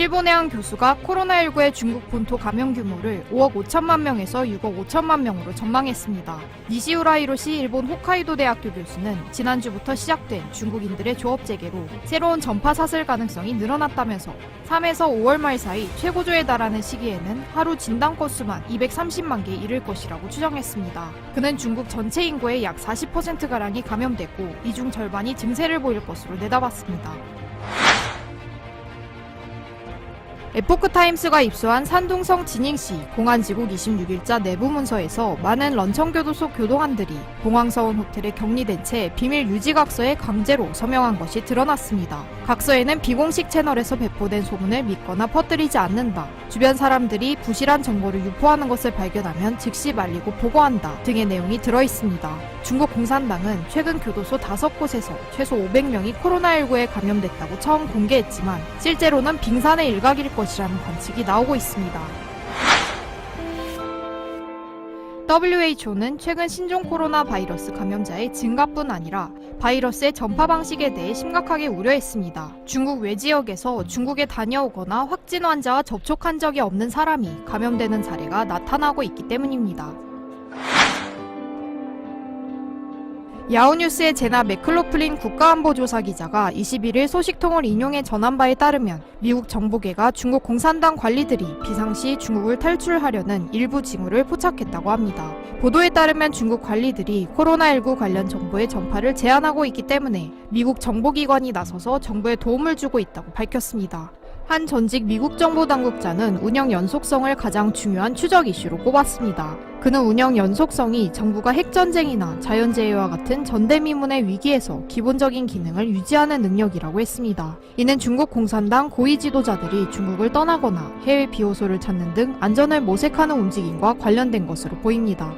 일본의 한 교수가 코로나19의 중국 본토 감염 규모를 5억 5천만 명에서 6억 5천만 명으로 전망했습니다. 니시우라 히로시 일본 홋카이도 대학교 교수는 지난주부터 시작된 중국인들의 조업 재개로 새로운 전파 사슬 가능성이 늘어났다면서 3에서 5월 말 사이 최고조에 달하는 시기에는 하루 진단 건수만 230만 개 이를 것이라고 추정했습니다. 그는 중국 전체 인구의 약 40%가량이 감염됐고 이 중 절반이 증세를 보일 것으로 내다봤습니다. 에포크타임스가 입수한 산둥성 진잉시 공안지국 26일자 내부 문서에서 많은 런천교도소 교도관들이 봉황서원 호텔에 격리된 채 비밀 유지각서에 강제로 서명한 것이 드러났습니다. 각서에는 비공식 채널에서 배포된 소문을 믿거나 퍼뜨리지 않는다. 주변 사람들이 부실한 정보를 유포하는 것을 발견하면 즉시 말리고 보고한다 등의 내용이 들어 있습니다. 중국 공산당은 최근 교도소 5곳에서 최소 500명이 코로나19에 감염됐다고 처음 공개했지만 실제로는 빙산의 일각일 것 이라는 관측이 나오고 있습니다. WHO는 최근 신종 코로나 바이러스 감염자의 증가뿐 아니라 바이러스의 전파 방식에 대해 심각하게 우려했습니다. 중국 외 지역에서 중국에 다녀오거나 확진 환자와 접촉한 적이 없는 사람이 감염되는 사례가 나타나고 있기 때문입니다. 야후뉴스의 제나 맥클로플린 국가안보조사 기자가 21일 소식통을 인용해 전한 바에 따르면 미국 정보계가 중국 공산당 관리들이 비상시 중국을 탈출하려는 일부 징후를 포착했다고 합니다. 보도에 따르면 중국 관리들이 코로나19 관련 정보의 전파를 제한하고 있기 때문에 미국 정보기관이 나서서 정부에 도움을 주고 있다고 밝혔습니다. 한 전직 미국 정보 당국자는 운영 연속성을 가장 중요한 추적 이슈로 꼽았습니다. 그는 운영 연속성이 정부가 핵전쟁이나 자연재해와 같은 전대미문의 위기에서 기본적인 기능을 유지하는 능력이라고 했습니다. 이는 중국 공산당 고위 지도자들이 중국을 떠나거나 해외 비호소를 찾는 등 안전을 모색하는 움직임과 관련된 것으로 보입니다.